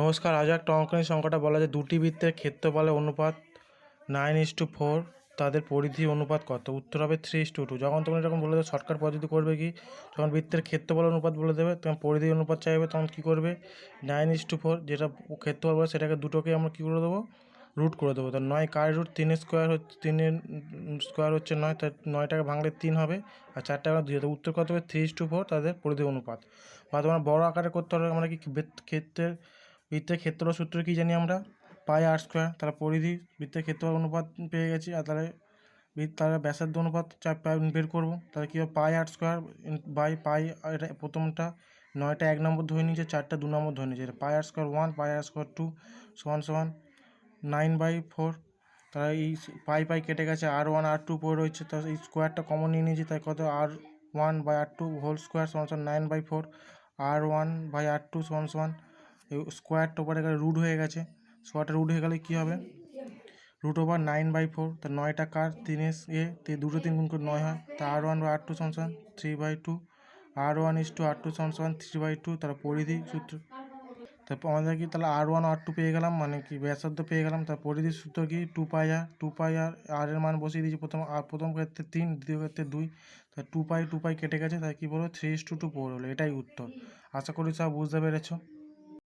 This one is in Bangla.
নমস্কার, আজ একটা অঙ্কনের সংখ্যাটা বলা যায়। দুটি বৃত্তের ক্ষেত্রফলের অনুপাত নাইন ইস টু ফোর তাদের পরিধি অনুপাত কত? উত্তর হবে থ্রি ইস টু টু যখন তোমরা এরকম বলে দেবে শর্টকাট পদ্ধতি করবে কি? যখন বৃত্তের ক্ষেত্রফল অনুপাত বলে দেবে, তখন পরিধি অনুপাত চাইবে, তখন কী করবে? নাইন ইস টু ফোর যেটা ক্ষেত্রফল বলে, সেটাকে দুটোকে আমরা কী করে দেবো? রুট করে দেবো। তো নয় কার রুট তিনের স্কোয়ার হচ্ছে তিনের স্কোয়ার হচ্ছে নয় তার নয়টাকে ভাঙলে তিন হবে, আর চারটা আমরা দুই। উত্তর কত হবে? থ্রি ইস টু ফোর তাদের পরিধি অনুপাত। বা তোমার বড় আকারে করতে হবে আমরা কি ক্ষেত্রের বৃত্তের ক্ষেত্র সূত্র কি জানি আমরা? Pi r square. তাহলে পরিধি বৃত্তের ক্ষেত্র অনুপাত পেয়ে গেছি আর তাহলে তাহলে ব্যাসার্ধ অনুপাত চার পাই বের করব। তাহলে কী হবে পাই আর স্কোয়ার বাই পাই এটা প্রথমটা নয়টা এক নম্বর ধরে নিয়েছে, চারটা দু নম্বর ধরে নিয়েছে। Pi r square one pi r square two সমান সমান নাইন বাই ফোর তাহলে এই পাই পাই কেটে গেছে আর ওয়ান আর টু পড়ে রয়েছে। তাহলে এই স্কোয়ারটা কমন নিয়ে নিয়েছি, তাই কত? R one by r two whole square সমান সমান nine by four r one by r two সমান সমান স্কোয়ারটা ওপরে গেলে রুট হয়ে গেছে। স্কোয়ারটা রুট হয়ে গেলে কী হবে? Root over nine by four তা নয়টা কার? তিনে এ, তে দুটো তিন গুণ করে নয় হয়। তা r one by r two সমান three by two r one is to r two সমান থ্রি বাই টু তার পরিধি সূত্র। তারপর আমাদের কি তাহলে আর ওয়ান আর টু পেয়ে গেলাম? মানে কি ব্যাসার্ধ পেয়ে গেলাম? তার পরিধির সূত্র কি? টু পাই আর টু পাই আর আর এর মান বসিয়ে দিয়েছি প্রথম, আর প্রথম ক্ষেত্রে তিন, দ্বিতীয় ক্ষেত্রে দুই। তা টু পাই টু পাই কেটে গেছে তাই কী বলব? Three is to two four হলো, এটাই উত্তর। আশা করি সব বুঝতে পেরেছ।